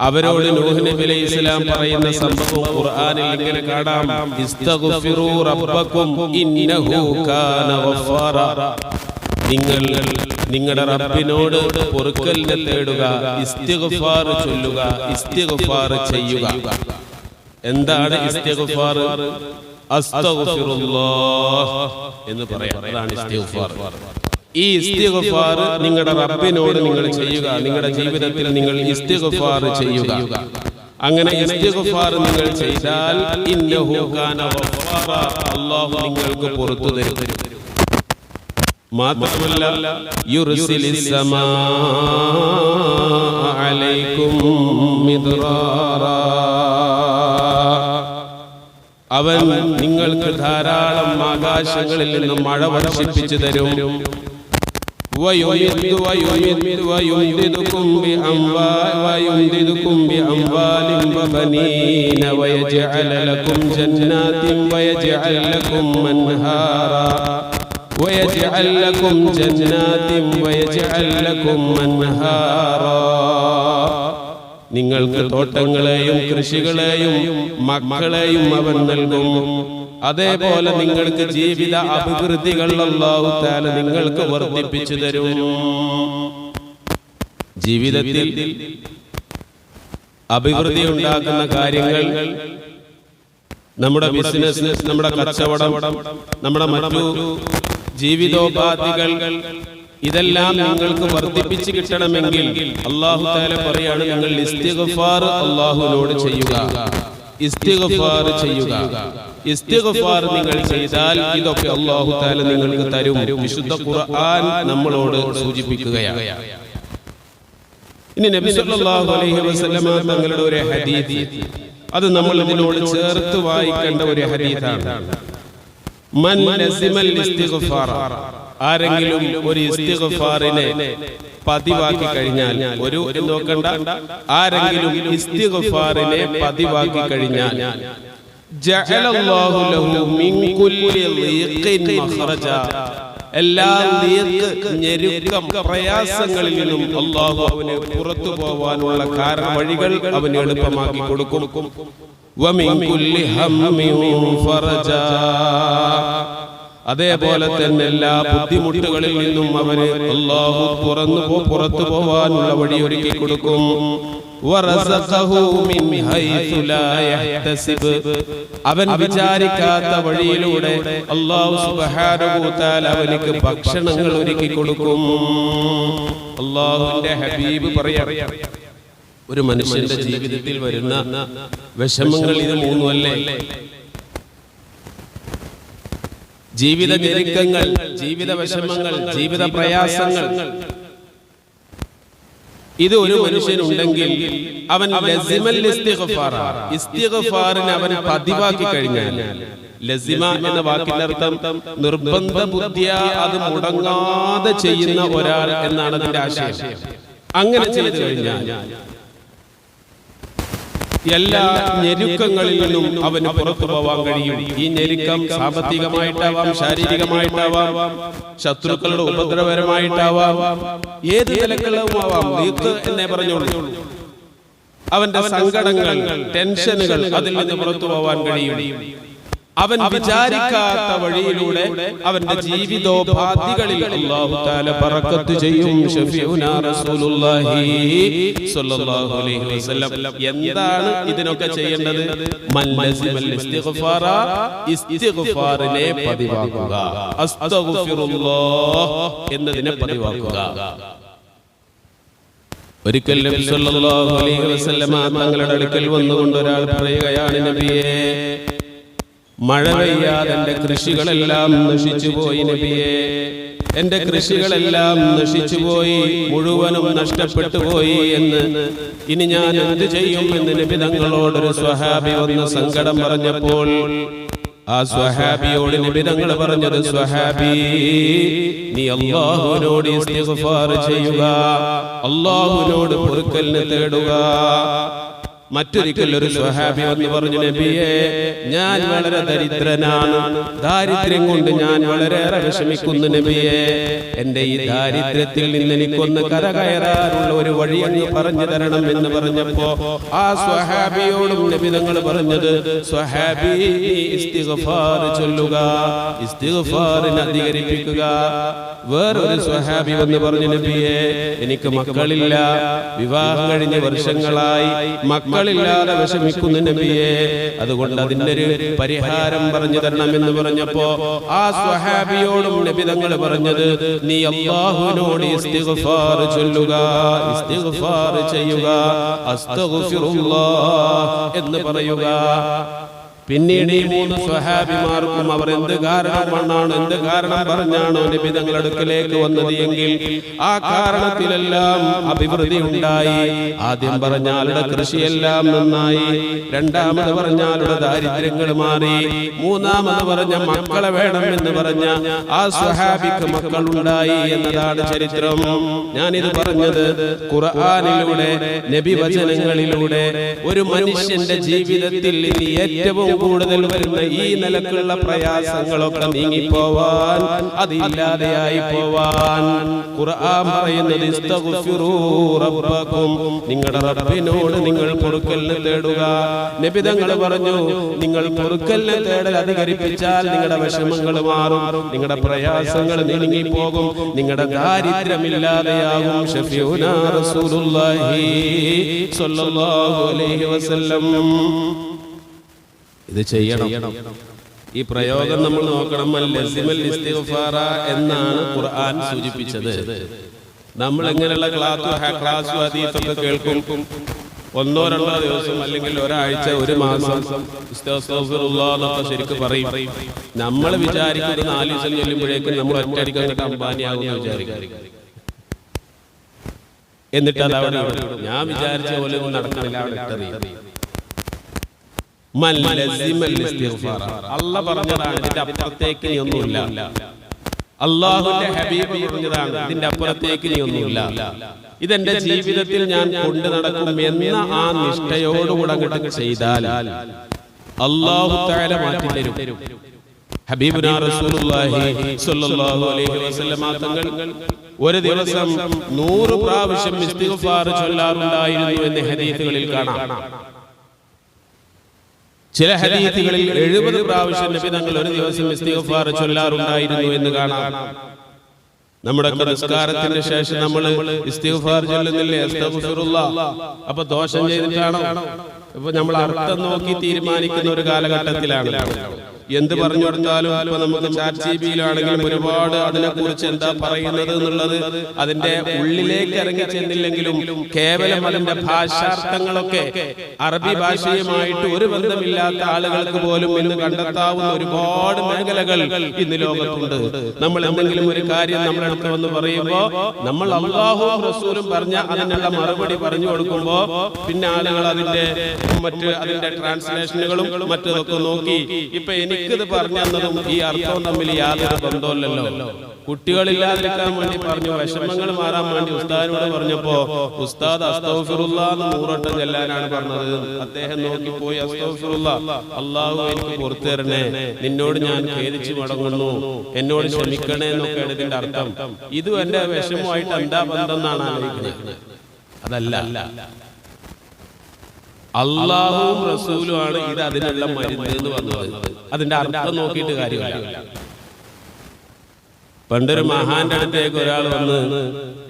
അവരോട് നൂഹ് നബി അലൈഹി ഇസ്ലാം പറയുന്ന സംഭവം ഖുർആനിൽ ഇങ്ങനെ കാണാം. ഇസ്തഗ്ഫിറു റബ്ബക്കും ഇന്നഹു കാന ഗഫാറ. നിങ്ങൾ നിങ്ങളുടെ റബ്ബിനോട് പൊറുക്കലിനെ തേടുക. ഇസ്തിഗ്ഫാർ ചൊല്ലുക. ഇസ്തിഗ്ഫാർ ചെയ്യുക. എന്താണ് ഇസ്തിഗ്ഫാർ അസ്തഗ്ഫിറുല്ലാഹ് എന്ന് പറയാം. അതാണ് ഇസ്തിഗ്ഫാർ ഈ ഇസ്തിഗ്ഫാർ നിങ്ങളുടെ റബ്ബിനോട് നിങ്ങൾ ചെയ്യുക. നിങ്ങളുടെ ജീവിതത്തിൽ നിങ്ങൾ ഇസ്തിഗ്ഫാർ ചെയ്യുക. അങ്ങനെ ഇസ്തിഗ്ഫാർ നിങ്ങൾ ചെയ്താൽ ഇന്നഹു കാന ഗഫാറ അല്ലാഹു നിങ്ങൾക്ക് പുറത്തു തരും. മാത്രമല്ല യുർസിലിസ് സമാ അലൈക്കും മിദ്റാറാ. അവൻ നിങ്ങൾക്ക് ധാരാളം ആകാശങ്ങളിൽ നിന്ന് മഴ വർഷിപ്പിച്ചു തരും. ويمد ويمد ويمددكم بأموال ويمددكم بأموال وبنين ويجعل لكم جنات ويجعل لكم أنهارا ويجعل لكم جنات ويجعل لكم أنهارا നിങ്ങൾക്ക് തോട്ടങ്ങളെയും കൃഷികളെയും മക്കളെയും അവൻ നൽകും അതേപോലെ നിങ്ങൾക്ക് ജീവിത അഭിവൃദ്ധികൾ അല്ലാഹു താല നിങ്ങൾക്ക് വർദ്ധിപ്പിച്ചു തരും ജീവിതത്തിൽ അഭിവൃദ്ധി ഉണ്ടാക്കുന്ന കാര്യങ്ങൾ നമ്മുടെ ബിസിനസ് നമ്മുടെ കച്ചവടം നമ്മുടെ മറ്റു ജീവിതോപാധികൾ ഇതെല്ലാം നിങ്ങൾക്ക് വർദ്ധിപ്പിച്ചു കിട്ടണമെങ്കിൽ അള്ളാഹു താല പറയാണ് നിങ്ങൾ ഇസ്തിഗ്ഫാർ അള്ളാഹുവിനോട് ചെയ്യുക. ഇസ്തിഗ്ഫാർ ചെയ്യുക. ഇസ്തിഗ്ഫാർ നിങ്ങൾ ചെയ്താൽ ഇതൊക്കെ അള്ളാഹു താല നിങ്ങൾക്ക് തരും. വിശുദ്ധ ഖുർആൻ നമ്മളോട് സൂചിപ്പിക്കുകയാണ്. ഇനി നബി സല്ലല്ലാഹു അലൈഹി വസല്ലമ തങ്ങളുടെ ഒരു ഹദീസ്. അത് നമ്മൾ ഇതിനോട് ചേർത്ത് വായിക്കേണ്ട ഒരു ഹദീസാണ്. മൻ ലസിമൽ ഇസ്തിഗ്ഫാർ ആരെങ്കിലും ഒരു ഇസ്തിഗ്ഫാറിനെ പതിവാക്കി കഴിഞ്ഞാൽ ഒരു നോക്കണ്ട? ആരെങ്കിലും ഇസ്തിഗ്ഫാറിനെ പതിവാക്കി കഴിഞ്ഞാൽ ജഅലല്ലാഹു ലഹു മിൻ കുല്ലി ളീഖിൻ മഖറജ. എല്ലാ ഞെരുക്കം പ്രയാസങ്ങളിൽ നിന്നും അള്ളാഹു അവന് പുറത്തു പോവാനുള്ള കാരണ വഴികൾ അവന് എളുപ്പമാക്കി കൊടുക്കും. വമിൻ കുല്ലി هم ഫറജ അതേപോലെ തന്നെ എല്ലാ ബുദ്ധിമുട്ടുകളിൽ നിന്നും അവന് അള്ളാഹു തുറന്നു പോ പുറത്തു പോവാനുള്ള വഴി ഒരുക്കി കൊടുക്കും. അവൻ വിചാരിക്കാത്ത വഴിയിലൂടെ അള്ളാഹു സുബ്ഹാനഹു തആല അവനിക്ക് ഭക്ഷണങ്ങൾ ഒരുക്കി കൊടുക്കും. അള്ളാഹുവിന്റെ ഹബീബ് പറയാ ഒരു മനുഷ്യന്റെ ജീവിതത്തിൽ വരുന്ന വിഷമങ്ങൾ ഇത് മൂന്നുമല്ലേ? ജീവിത ഞെരുക്കങ്ങൾ ജീവിത വിഷമങ്ങൾ ജീവിത പ്രയാസങ്ങൾ. ഇത് ഒരു മനുഷ്യനുണ്ടെങ്കിൽ അവൻ അവൻ പതിവാക്കി കഴിഞ്ഞാൽ ലസിമ എന്ന വാക്കിന്റെ അർത്ഥം നിർബന്ധ ബുദ്ധിയ അത് മുടങ്ങാതെ ചെയ്യുന്ന ഒരാൾ എന്നാണ് അതിന്റെ ആശയം. അങ്ങനെ ചെയ്തു കഴിഞ്ഞാൽ എല്ലാ ഞെരുക്കങ്ങളിൽ നിന്നും അവന് പുറത്തു പോവാൻ കഴിയും. ഈ ഞെരുക്കം സാമ്പത്തികമായിട്ടാവാം ശാരീരികമായിട്ടാവാം ശത്രുക്കളുടെ ഉപദ്രവകരമായിട്ടാവാം ഏത് നിലക്കളുമാവാം നീക്ക് എന്നേ പറഞ്ഞോളൂ. അവന്റെ സങ്കടങ്ങൾ ടെൻഷനുകൾ അതിൽ നിന്ന് പുറത്തു പോവാൻ കഴിയും. അവൻ വിചാരിക്കാത്ത വഴിയിലൂടെ അവന്റെ ജീവിതോപാധികളിൽ അല്ലാഹു തആല ബറക്കത്ത് ചെയ്യും ഷഫീഉനാ റസൂലുള്ളാഹി സ്വല്ലല്ലാഹു അലൈഹി വസല്ലം. എന്താണ് ഇതിനൊക്കെ ചെയ്യേണ്ടത്? മൻ ലസിമൽ ഇസ്തിഗ്ഫാറ ഇസ്തിഗ്ഫാറിനെ പതിവാക്കുക. അസ്തഗ്ഫിറുല്ലാഹ് എന്നതിനെ പതിവാക്കുക. ഒരിക്കൽ നബി സല്ലല്ലാഹു അലൈഹി വസല്ലമ തങ്ങളുടെ അടുക്കൽ വന്നുകൊണ്ട് ഒരാൾ പറയുകയാണ് നബിയേ മഴ പെയ്യാതെ എന്റെ കൃഷികളെല്ലാം നശിച്ചു പോയി നബിയേ എന്റെ കൃഷികളെല്ലാം നശിച്ചു പോയി മുഴുവനും നഷ്ടപ്പെട്ടു പോയി എന്ന് ഇനി ഞാൻ എന്ത് ചെയ്യും എന്ന് നബി തങ്ങളോടൊരു സ്വഹാബി വന്ന് സങ്കടം പറഞ്ഞപ്പോൾ ആ സ്വഹാബിയോട് നബി തങ്ങൾ പറഞ്ഞത് സ്വഹാബി നീ അള്ളാഹുവിനോട് ഇസ്തിഗ്ഫാർ ചെയ്യുക. അള്ളാഹുവിനോട് പൊറുക്കലിന് തേടുക. മറ്റൊരിക്കൽ ഒരു സ്വഹാബി എന്ന് പറഞ്ഞു നബിയെ ഞാൻ വളരെ ദരിദ്രനാണ്. ദാരിദ്ര്യം കൊണ്ട് ഞാൻ വളരെയേറെ വിഷമിക്കുന്നു നബിയെ. എന്റെ ഈ ദാരിദ്ര്യത്തിൽ നിന്ന് എനിക്കൊന്ന് കരകയറാനുള്ള ഒരു വഴി അങ്ങ് പറഞ്ഞു തരണം എന്ന് പറഞ്ഞപ്പോ ആ സ്വഹാബിയോടും നബി തങ്ങൾ പറഞ്ഞത് സ്വഹാബി ചൊല്ലുക ഇസ്തിഗ്ഫാറിന് അധികരിപ്പിക്കുക. വേറൊരു സ്വഹാബി എന്ന് പറഞ്ഞു നബിയെ എനിക്ക് മക്കളില്ല. വിവാഹം കഴിഞ്ഞ വർഷങ്ങളായി മക്കളില്ലാതെ വിഷമിക്കുന്ന നബിയെ അതുകൊണ്ട് അതിന്റെ ഒരു പരിഹാരം പറഞ്ഞു തരണം എന്ന് പറഞ്ഞപ്പോ ആ സ്വഹാബിയോടും നബി തങ്ങൾ പറഞ്ഞത് നീ അള്ളാഹുവിനോട് ഇസ്തിഗ്ഫാർ ചൊല്ലുക ഇസ്തിഗ്ഫാർ ചെയ്യുക അസ്തഗ്ഫിറുല്ലാഹ് എന്ന് പറയുക. പിന്നീട് ഈ മൂന്ന് സ്വഹാബിമാർക്കും അവർ എന്ത് കാരണം കൊണ്ടാണ് എന്ത് കാരണം പറഞ്ഞാണോ നബി തങ്ങളുടെ അടുക്കലേക്ക് വന്നത് എങ്കിൽ ആ കാരണത്തിലെല്ലാം അഭിവൃദ്ധി ഉണ്ടായി. ആദ്യം പറഞ്ഞാളുടെ കൃഷിയെല്ലാം നന്നായി. രണ്ടാമത് പറഞ്ഞ ആളുടെ ദാരിദ്ര്യങ്ങൾ മാറി. മൂന്നാമത് പറഞ്ഞ മക്കളെ വേണം എന്ന് പറഞ്ഞ ആ സ്വഹാബിക്ക് മക്കൾ ഉണ്ടായി എന്നതാണ് ചരിത്രം. ഞാനിത് പറഞ്ഞത് ഖുർആാനിലൂടെ നബി വചനങ്ങളിലൂടെ ഒരു മനുഷ്യന്റെ ജീവിതത്തിൽ ഇനി ഏറ്റവും കൂടുതൽ വരുന്ന ഈ നിലക്കുള്ള പ്രയാസങ്ങളൊക്കെ നീങ്ങിപ്പോവാൻ അതില്ലാതെയായി പോവാൻ. ഖുർആൻ പറയുന്നത് ഇസ്തഗ്ഫിറൂ നിങ്ങളുടെ റബ്ബിനോട് നിങ്ങൾ പൊറുക്കലിന് തേടുക. നിബിതങ്ങൾ പറഞ്ഞു നിങ്ങൾ പൊറുക്കലിന് തേടൽ അധികരിപ്പിച്ചാൽ നിങ്ങളുടെ വിഷമങ്ങൾ മാറും നിങ്ങളുടെ പ്രയാസങ്ങൾ നീങ്ങിപ്പോകും നിങ്ങളുടെ ദാരിദ്ര്യമില്ലാതെയാകും. ഷഫീഉനാ റസൂലുള്ളാഹി സ്വല്ലല്ലാഹു അലൈഹി വസല്ലം. ഇത് ചെയ്യണം. ഈ പ്രയോഗം നമ്മൾ നോക്കണം. എന്നാണ് ഖുർആൻ സൂചിപ്പിച്ചത്. നമ്മൾ എങ്ങനെയുള്ള ക്ലാസ് ക്ലാസ് അതീതൊക്കെ കേൾക്കും. ഒന്നോ രണ്ടോ ദിവസം അല്ലെങ്കിൽ ഒരാഴ്ച ഒരു മാസം ശരിക്കും പറയും. നമ്മൾ വിചാരിക്കുന്നത് നാല് ദിവസം ചൊല്ലുമ്പോഴേക്കും നമ്മൾ ഒറ്റയടിക്ക് അങ്ങോട്ട് വിചാരിക്കും. എന്നിട്ട് അത് അവിടെ ഞാൻ വിചാരിച്ച പോലെ ഒന്നും നടക്കണില്ല അവിടെ ഇട്ടറിയും. അല്ല പറഞ്ഞതാണ് ഇതിന്റെ അപ്പുറത്തേക്ക് നീ ഒന്നുമില്ല. അള്ളാഹുന്റെ ഹബീബ് പറഞ്ഞതാണ് ഇതിന്റെ അപ്പുറത്തേക്ക് നീ ഒന്നുമില്ല. ഇതെന്റെ ജീവിതത്തിൽ ഞാൻ കൊണ്ടു നടക്കും എന്ന ആ നിഷ്ഠയോടുകൂടെ അങ്ങോട്ട് ചെയ്താൽ അള്ളാഹു താല മാറ്റി തരും. ഹബീബുനാ റസൂലുള്ളാഹി സ്വല്ലല്ലാഹു അലൈഹി വസല്ലമ തങ്ങൾ ഒരു ദിവസം നൂറ് പ്രാവശ്യം ഇസ്തിഗ്ഫാർ ചൊല്ലാറുണ്ടായിരുന്നു എന്ന് ഹദീസുകളിൽ കാണാം. ചില ഹദീസുകളിൽ എഴുപത് പ്രാവശ്യം നബി തങ്ങൾ ഒരു ദിവസം ഇസ്തിഗ്ഫാർ ചൊല്ലാറുണ്ടായിരുന്നു എന്ന് കാണാം. നമ്മുടെ നിസ്കാരത്തിന് ശേഷം നമ്മൾ ഇസ്തിഗ്ഫാർ ചൊല്ലുന്നില്ലേ? അപ്പൊ ദോഷം ചെയ്തിട്ടാണോ? ഇപ്പൊ നമ്മൾ അർത്ഥം നോക്കി തീരുമാനിക്കുന്ന ഒരു കാലഘട്ടത്തിലാണ്. എന്ത് പറഞ്ഞു കൊടുത്താലും ഇപ്പൊ നമുക്ക് ചാറ്റ് ജി ബിയിലാണെങ്കിലും ഒരുപാട് അതിനെ കുറിച്ച് എന്താ പറയുന്നത് എന്നുള്ളത് അതിന്റെ ഉള്ളിലേക്ക് ഇറങ്ങി ചെന്നില്ലെങ്കിലും കേവലം അതിന്റെ ഭാഷാർത്ഥങ്ങളൊക്കെ അറബി ഭാഷയുമായിട്ട് ഒരു ബന്ധമില്ലാത്ത ആളുകൾക്ക് പോലും ഇന്ന് കണ്ടെത്താവുന്ന ഒരുപാട് മേഖലകൾ ഇന്ന് ലോകത്തുണ്ട്. നമ്മൾ എന്തെങ്കിലും ഒരു കാര്യം നമ്മുടെ അടുത്ത് വന്ന് പറയുമ്പോ നമ്മൾ അള്ളാഹു റസൂലും പറഞ്ഞ അതിനുള്ള മറുപടി പറഞ്ഞു കൊടുക്കുമ്പോ പിന്നെ ആളുകൾ അതിന്റെ മറ്റ് അതിന്റെ ട്രാൻസ്ലേഷനുകളും മറ്റതൊക്കെ നോക്കി ഇപ്പൊ എനിക്കിത് പറഞ്ഞു തന്നതും ഈ അർത്ഥവും തമ്മിൽ യാതൊരു ബന്ധമില്ലല്ലോ കുട്ടികളില്ലാതിരിക്കാൻ വേണ്ടി പറഞ്ഞു വിഷമങ്ങൾ മാറാൻ വേണ്ടി ഉസ്താദിനോട് പറഞ്ഞപ്പോ ഉസ്താദ് നൂറട്ടം ചെല്ലാനാണ് പറഞ്ഞത്. അദ്ദേഹം നോക്കിപ്പോയി അസ്തൗഫിറുല്ല അള്ളാഹു എനിക്ക് പുറത്തു തരണേ നിന്നോട് ഞാൻ ഖേദിച്ചു മടങ്ങുന്നു എന്നോട് ക്ഷമിക്കണേ എന്നൊക്കെ ഇതിന്റെ അർത്ഥം. ഇതും എന്റെ വിഷമമായിട്ട് എന്താ ബന്ധം എന്നാണ് ആലോചിക്കുന്നത്. അതല്ല. അള്ളാഹുവും റസൂലും ആണ് ഇത് അതിനുള്ള മരുന്ന് എന്ന് പറഞ്ഞത്. അതിന്റെ അർത്ഥം നോക്കിയിട്ട് കാര്യമില്ല. പണ്ടൊരു മഹാന്റെ അടുത്തേക്ക് ഒരാൾ വന്ന്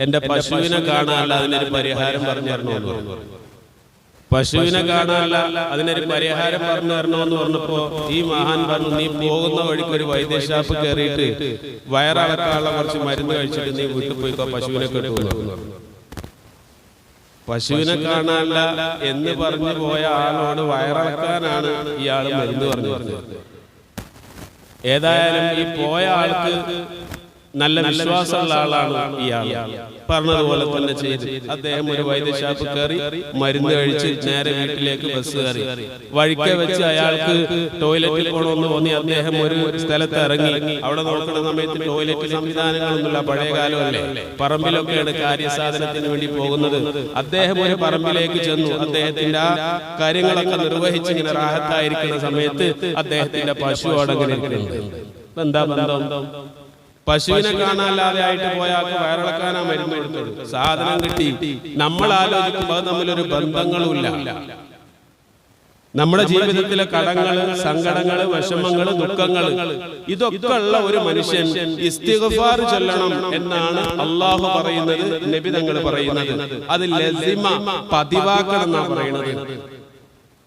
എന്റെ പശുവിനെ കാണാനല്ല അതിനൊരു പരിഹാരം പറഞ്ഞു. തരണമെന്ന് പറഞ്ഞു. പശുവിനെ കാണാനല്ല അതിനൊരു പരിഹാരം പറഞ്ഞു തരണമെന്ന് പറഞ്ഞപ്പോ ഈ മഹാൻ പറഞ്ഞു നീ പോകുന്ന വഴിക്ക് ഒരു വൈദ്യശാപ്പ് കയറിയിട്ട് വയറളക്കാനുള്ള കുറച്ച് മരുന്ന് കഴിച്ചിട്ട് നീ വീട്ടിൽ പോയിക്കോ പശുവിനെ കെട്ടുന്നു പശുവിനെ കാണാനല്ല എന്ന് പറഞ്ഞു പോയ ആളോട് വയറിളക്കാനാണ് ഇയാൾ മരുന്ന് പറഞ്ഞു പറഞ്ഞത് ഏതായാലും ഈ പോയ ആൾക്ക് നല്ല വിശ്വാസമുള്ള ആളാണ് ഇയാൾ പറഞ്ഞതുപോലെ തന്നെ ചെയ്ത്. അദ്ദേഹം ഒരു വൈദ്യശാപ്പ് കയറി മരുന്ന് കഴിച്ച് നേരെ വീട്ടിലേക്ക് ബസ് കയറി. വഴിക്കെ വെച്ച് അയാൾക്ക് ടോയ്ലറ്റിൽ പോകണമെന്ന് തോന്നി അദ്ദേഹം ഒരു സ്ഥലത്ത് ഇറങ്ങി. അവിടെ നോക്കുന്ന സമയത്ത് ടോയ്ലറ്റ് സംവിധാനങ്ങളൊന്നുമില്ല പഴയ കാലമല്ലേ? പറമ്പിലൊക്കെയാണ് കാര്യസാധനത്തിന് വേണ്ടി പോകുന്നത്. അദ്ദേഹം ഒരു പറമ്പിലേക്ക് ചെന്നു. അദ്ദേഹത്തിന്റെ ആ കാര്യങ്ങളൊക്കെ നിർവഹിച്ച് ഇങ്ങനെ റാഹത്തായിരിക്കുന്ന സമയത്ത് അദ്ദേഹത്തിന്റെ പശു അടങ്ങനെ എന്താ ബന്ധം? പശുവിനെ കാണാല്ലാതെ ആയിട്ട് പോയാൽ വയറിളക്കാനാ മരുന്ന് കൊടുത്തത്. സാധനം കിട്ടി. നമ്മൾ ആലോചിക്കുമ്പോൾ തമ്മിലൊരു ബന്ധങ്ങളുമില്ല നമ്മുടെ ജീവിതത്തിലെ കടങ്ങൾ സങ്കടങ്ങൾ വിഷമങ്ങൾ ദുഃഖങ്ങൾ ഇതൊക്കെ ഉള്ള ഒരു മനുഷ്യൻ ഇസ്തിഗ്ഫാർ ചൊല്ലണം എന്നാണ് അള്ളാഹു പറയുന്നത് നബി തങ്ങൾ പറയുന്നത്. അത് ലസിമ പതിവാക്കണം എന്നാണ് പറയുന്നത്.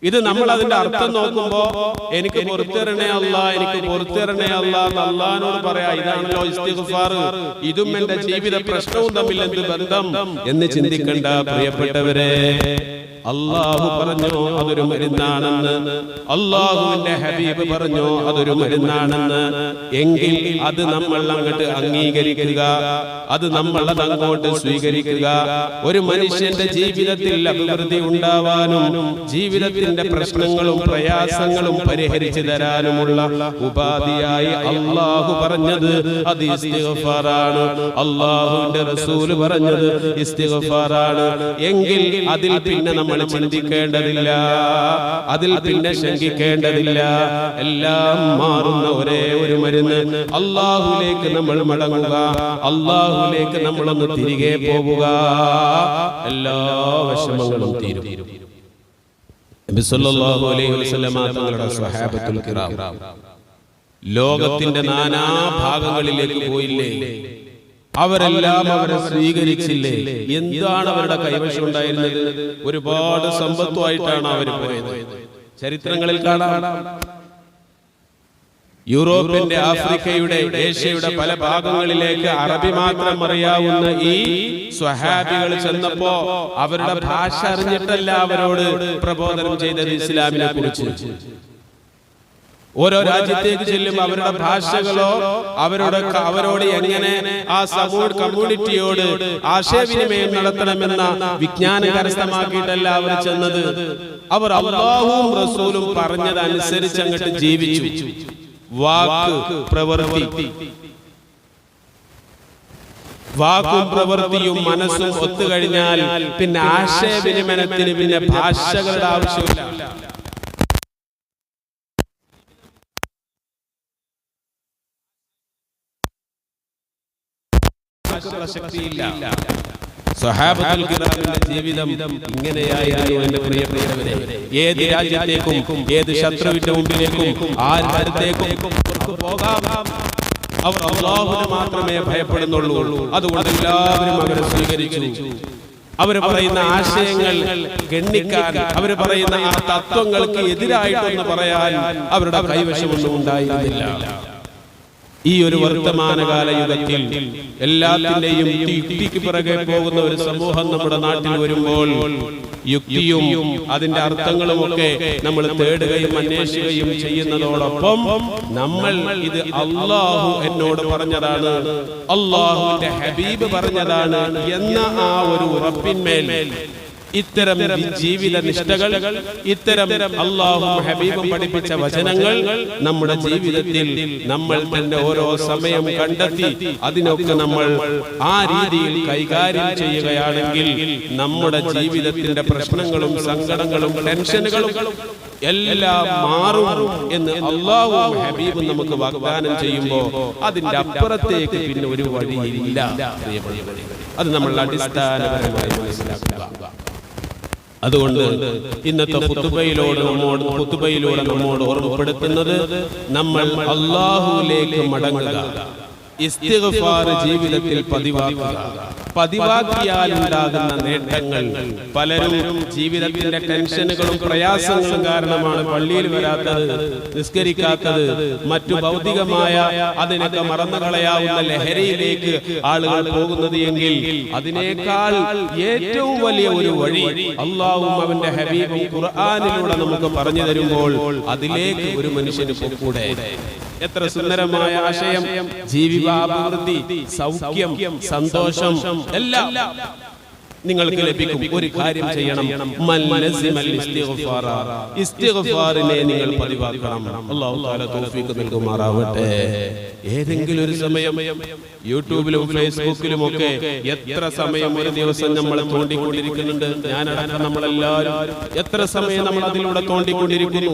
ഇത് നമ്മൾ അതിന്റെ അർത്ഥം നോക്കുമ്പോ എനിക്ക് പുറത്തിറണേ അല്ല എനിക്ക് പുറത്തിറണേ അല്ല അള്ളഹാനോട് പറയാ ഇതാണല്ലോ ഇസ്തിഗ്ഫാർ ഇതും എന്റെ ജീവിത പ്രശ്നവും തമ്മിൽ എന്ത് ബന്ധം എന്ന് ചിന്തിക്കണ്ട പ്രിയപ്പെട്ടവരെ. അള്ളാഹു പറഞ്ഞു അതൊരു മരുന്നാണെന്ന്. അള്ളാഹുവിന്റെ ഹബീബ് പറഞ്ഞു അതൊരു മരുന്നാണെന്ന്. എങ്കിൽ അത് നമ്മൾ അങ്ങോട്ട് അംഗീകരിക്കുക. അത് നമ്മൾ അത് അങ്ങോട്ട് സ്വീകരിക്കുക. ഒരു മനുഷ്യന്റെ ജീവിതത്തിൽ അഭിവൃദ്ധി ഉണ്ടാവാനും ജീവിതത്തിന്റെ പ്രശ്നങ്ങളും പ്രയാസങ്ങളും പരിഹരിച്ചു തരാനുമുള്ള ഉപാധിയായി അള്ളാഹു പറഞ്ഞത് അത് ഇസ്തിഗഫാറാണ്. അള്ളാഹുവിന്റെ റസൂൽ പറഞ്ഞത് ഇസ്തിഗഫാറാണ്. എങ്കിൽ അതിൽ പിന്നെ നമ്മൾ ചിന്തിക്കേണ്ടതില്ല. അതിൽ പിന്നെ ശങ്കിക്കേണ്ടതില്ല. എല്ലാം മാറുന്ന ഒരേ ഒരു മരുന്ന് അള്ളാഹുലേക്ക് നമ്മൾ മടങ്ങുക. അള്ളാഹുലേക്ക് നമ്മളൊന്ന് തിരികെ പോവുക. എല്ലാ വിഷമങ്ങളും തീരും. ലോകത്തിന്റെ നാനാ ഭാഗങ്ങളിലേക്ക് പോയില്ലേ? അവരെല്ലാം അവരെ സ്വീകരിച്ചില്ലേ? എന്താണ് അവരുടെ കൈവശം ഉണ്ടായിരുന്നത്? ഒരുപാട് സമ്പത്തുമായിട്ടാണ് അവർ പോയത്. ചരിത്രങ്ങളിൽ കാണാം. യൂറോപ്പിന്റെ ആഫ്രിക്കയുടെ ഏഷ്യയുടെ പല ഭാഗങ്ങളിലേക്ക് അറബി മാത്രം അറിയാവുന്ന ഈ സ്വഹാബികൾ ചെന്നപ്പോ അവരുടെ ഭാഷ അറിഞ്ഞിട്ടല്ല അവരോട് പ്രബോധനം ചെയ്തത് ഇസ്ലാമിനെ കുറിച്ച്. ഓരോ രാജ്യത്തേക്ക് ചെല്ലുമ്പോൾ അവരുടെ ഭാഷകളോ അവരുടെ അവരോട് എങ്ങനെ ആ സമൂഹ കമ്മ്യൂണിറ്റിയോട് ആശയവിനിമയം നടത്തണമെന്ന വിജ്ഞാനം കരസ്ഥമാക്കിയിട്ടല്ല അവർ ചെന്നത് അവർ അള്ളാഹുവും റസൂലും പറഞ്ഞതനുസരിച്ച് അങ്ങോട്ട് ജീവിച്ചു. വാക്ക് പ്രവൃത്തി വാക്കും പ്രവൃത്തിയും മനസ്സും ഒത്തുകഴിഞ്ഞാൽ പിന്നെ ആശയവിനിമയത്തിന് പിന്നെ ഭാഷകളുടെ ആവശ്യമില്ല. പ്രസക്തിയില്ല സഹാബത്തുൽ ജീവിതം ഇങ്ങനെയായിരുന്നു എന്റെ പ്രിയപ്പെട്ടവരെ. ഏത് രാജ്യത്തേക്കും ഏത് ശത്രുവിന്റെ മുമ്പിലേക്കും ആര് പോകാം. അവർ അള്ളാഹുവിനെ മാത്രമേ ഭയപ്പെടുന്നുള്ളൂ. അതുകൊണ്ട് എല്ലാവരും അവരെ സ്വീകരിച്ചു. അവർ പറയുന്ന ആശയങ്ങൾ ഗണ്ണിക്കാൻ അവർ പറയുന്ന ആ തത്വങ്ങൾക്ക് എതിരായിട്ടൊന്ന് പറയാൻ അവരുടെ കൈവശമൊന്നും ഉണ്ടായിരുന്നില്ല. ഈ ഒരു വർത്തമാനകാല യുഗത്തിൽ എല്ലാത്തിന്റെയും യുക്തിക്ക് പിറകെ പോകുന്ന ഒരു സമൂഹം നമ്മുടെ നാട്ടിൽ വരുമ്പോൾ യുക്തിയും അതിന്റെ അർത്ഥങ്ങളും ഒക്കെ നമ്മൾ തേടുകയും അന്വേഷിക്കുകയും ചെയ്യുന്നതോടൊപ്പം നമ്മൾ ഇത് അള്ളാഹു എന്നോട് പറഞ്ഞതാണ് അള്ളാഹുവിന്റെ ഹബീബ് പറഞ്ഞതാണ് എന്ന ആ ഒരു ഉറപ്പിന്മേൽ ഇത്തരം ജീവിത നിഷ്ഠകൾ ഇത്തരം അള്ളാഹും ഹബീബും പഠിപ്പിച്ച വചനങ്ങൾ നമ്മുടെ ജീവിതത്തിൽ നമ്മൾ തന്നെ ഓരോ സമയം കണ്ടെത്തി അതിനൊക്കെ നമ്മൾ ആ രീതിയിൽ കൈകാര്യം ചെയ്യുകയാണെങ്കിൽ നമ്മുടെ ജീവിതത്തിന്റെ പ്രശ്നങ്ങളും സങ്കടങ്ങളും ടെൻഷനുകളും എല്ലാം മാറും എന്ന് അള്ളാഹും ഹബീബും നമുക്ക് വാഗ്ദാനം ചെയ്യുമ്പോൾ അതിന്റെ അപ്പുറത്തേക്ക് പിന്നെ ഒരു വഴിയില്ല. അത് നമ്മൾ അടിസ്ഥാനപരമായി മനസ്സിലാക്കുക അതുകൊണ്ട് ഇന്നത്തെ പുതുബയിലൂടെ നമ്മോട് പുതുബയിലൂടെ നമ്മോട് ഓർമ്മപ്പെടുത്തുന്നത് നമ്മൾ അള്ളാഹുവിലേക്ക് മടങ്ങുക. ജീവിതത്തിൽ പതിവാക്കുക. പതിവാക്കിയാൽ ഉണ്ടാകുന്ന നേട്ടങ്ങൾ. പലരും ജീവിതത്തിന്റെ ടെൻഷനുകളും പ്രയാസങ്ങളും കാരണമാണ് പള്ളിയിൽ വരാത്തത്. നിസ്കരിക്കാത്തത്. മറ്റു ഭൗതികമായ അതിനൊക്കെ മറന്നു കളയാവുന്ന ലഹരിയിലേക്ക് ആളുകൾ പോകുന്നത് എങ്കിൽ അതിനേക്കാൾ ഏറ്റവും വലിയ ഒരു വഴി അള്ളാഹും അവന്റെ ഹബീബും ഖുർആാനിലൂടെ നമുക്ക് പറഞ്ഞു തരുമ്പോൾ അതിലേക്ക് ഒരു മനുഷ്യന് പൊക്കൂടെ. എത്ര സുന്ദരമായ ആശയം. ജീവിതാഭിവൃദ്ധി സൗഖ്യം സന്തോഷം എല്ലാം. നിങ്ങൾക്ക് ലഭിക്കും. ഒരു കാര്യം ചെയ്യണം. ഇസ്തിഗ്ഫാറിനെ നിങ്ങൾ പതിവാക്കണം. അല്ലാഹു തആല തൗഫീഖ് നൽകുമാറാവട്ടെ. ഏതെങ്കിലും ഒരു സമയം യൂട്യൂബിലും ഫേസ്ബുക്കിലും ഒക്കെ എത്ര സമയം ഒരു ദിവസം നമ്മൾ തോണ്ടിക്കൊണ്ടിരിക്കുന്നുണ്ട്? ഞാനടക്കം നമ്മളെല്ലാവരും എത്ര സമയം നമ്മൾ അതിലൂടെ തോണ്ടിക്കൊണ്ടിരിക്കുന്നു?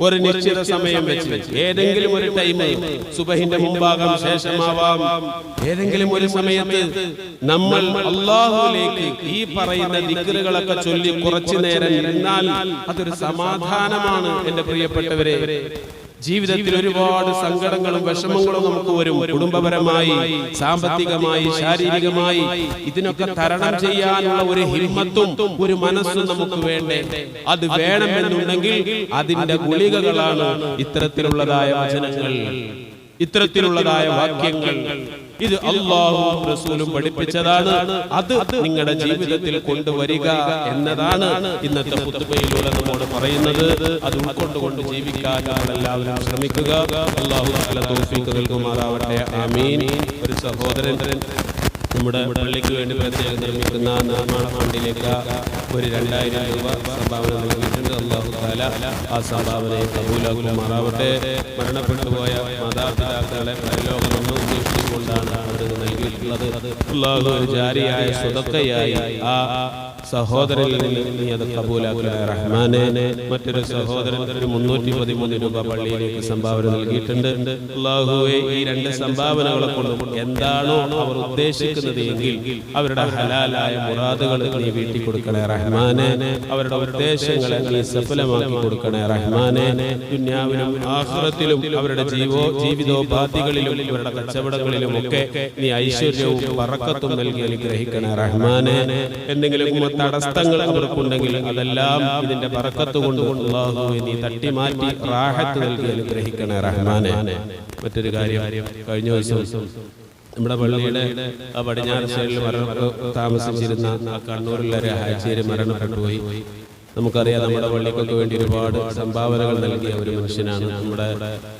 ഒരു നിശ്ചിത സമയം വെച്ച്. ഏതെങ്കിലും ഒരു ടൈം സുബഹിന്റെ മുമ്പാകാം ശേഷമാവാം. ഏതെങ്കിലും ഒരു സമയത്ത് നമ്മൾ അള്ളാഹുലേക്ക് ഈ പറയുന്ന ദിക്കറുകളൊക്കെ ചൊല്ലി കുറച്ചു നേരം ഇരുന്നാൽ അതൊരു സമാധാനമാണ് എന്റെ പ്രിയപ്പെട്ടവരെ. ജീവിതത്തിൽ ഒരുപാട് സങ്കടങ്ങളും വിഷമങ്ങളും നമുക്ക് വരും. കുടുംബപരമായി സാമ്പത്തികമായി ശാരീരികമായി ഇതിനൊക്കെ തരണം ചെയ്യാനുള്ള ഒരു ഹിമ്മത്തും ഒരു മനസ്സും നമുക്ക് വേണ്ടേ. അത് വേണമെന്നുണ്ടെങ്കിൽ അതിന്റെ ഗുളികകളാണ് ഇത്തരത്തിലുള്ളതായ വചനങ്ങൾ ഇത്തരത്തിലുള്ളതായ വാക്യങ്ങൾ. ഇത് അള്ളാഹും റസൂലും പഠിപ്പിച്ചതാണ്. അത് നിങ്ങളുടെ ജീവിതത്തിൽ കൊണ്ടുവരിക എന്നതാണ് ഇന്നത്തെ പുത്തുബയിലൂടെ നമ്മോട് പറയുന്നത്. അത് ഉൾക്കൊണ്ടുകൊണ്ട് ജീവിക്കാൻ നമ്മളെല്ലാവരും ശ്രമിക്കുക. അള്ളാഹു തആല തൗഫീഖ് നൽകുമാറാവട്ടെ ആമീൻ. ഒരു സഹോദരൻ നമ്മുടെ പള്ളിക്ക് വേണ്ടി പ്രത്യേകം നിർമ്മിക്കുന്ന നിർമ്മാണ ഫണ്ടിലേക്ക് ഒരു രണ്ടായിരം രൂപ സംഭാവന നൽകിയിട്ടുണ്ട്. അള്ളാഹു താല ആ സംഭാവനയെ കബൂലാകുലമാറാവട്ടെ മരണപ്പെട്ടുപോയ മാതാപിതാക്കളെ പരലോകമെന്ന് ഉദ്ദേശിച്ചുകൊണ്ടാണ് അവർ നൽകിയിട്ടുള്ളത്. ഒരു ജാരിയായ സ്വതക്കയായി ആ സഹോദരനിൽ നീ അത് കബൂലാക്കുക റഹ്മാനെ. മറ്റൊരു സഹോദരൻ ഒരു മുന്നൂറ്റി പതിമൂന്ന് രൂപ പള്ളിയിലേക്ക് സംഭാവന നൽകിയിട്ടുണ്ട്. അള്ളാഹുവെ ഈ രണ്ട് സംഭാവനകളെ കൊണ്ടും എന്താണോ അവർ ഉദ്ദേശിക്കുന്നത് എങ്കിൽ അവരുടെ ഹലാലായ മുറാദുകൾ നീ വീട്ടിൽ കൊടുക്കണേ റഹ്മാനെ. അവരുടെ ഉദ്ദേശങ്ങളെ നീ സഫലമാക്കി കൊടുക്കണേ റഹ്മാനെ. ദുന്യാവിലും ആഹ്റത്തിലും അവരുടെ ജീവോ ജീവിതോപാധികളിലും ഇവരുടെ കച്ചവടങ്ങളിലും ഒക്കെ നീ ഐശ്വര്യവും പറക്കത്തും നൽകി അനുഗ്രഹിക്കണേ റഹ്മാനെ. എന്തെങ്കിലും തടസ്സങ്ങൾ അവർക്കുണ്ടെങ്കിൽ അതെല്ലാം ഇതിന്റെ പറക്കത്ത് കൊണ്ട് അള്ളാഹുവെ നീ തട്ടിമാറ്റി റാഹത്ത് നൽകി അനുഗ്രഹിക്കണേ റഹ്മാനെ. മറ്റൊരു കാര്യം കഴിഞ്ഞ ദിവസം നമ്മുടെ പള്ളിയുടെ ആ പടിഞ്ഞാറ് സൈഡിൽ മരണം താമസിച്ചിരുന്ന കണ്ണൂരിലെ ഒരു ഹാച്ചേരി മരണപ്പെട്ടുപോയി നമുക്കറിയാം നമ്മുടെ പള്ളിക്കൊക്കെ വേണ്ടി ഒരുപാട് സംഭാവനകൾ നൽകിയ ഒരു മനുഷ്യനാണ്. നമ്മുടെ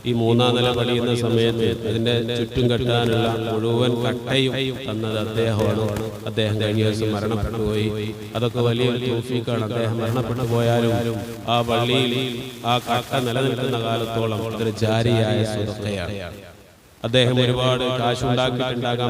ഈ മൂന്നാം നില പണിയുന്ന സമയത്ത് അതിന്റെ ചുറ്റും കെട്ടാനുള്ള മുഴുവൻ കട്ടയും തന്നത് അദ്ദേഹമാണ്. അദ്ദേഹം കഴിഞ്ഞ ദിവസം മരണപ്പെട്ടു പോയി. അതൊക്കെ വലിയ തോഫീക്കാണ്. അദ്ദേഹം മരണപ്പെട്ടു പോയാലും ആ പള്ളിയിൽ ആ കട്ട നിലനിൽക്കുന്ന കാലത്തോളം അതൊരു ജാരിയായ സ്വതക്കയാണ്. അദ്ദേഹം ഒരുപാട് കാശുണ്ടാക്കിയിട്ടുണ്ടാകാം.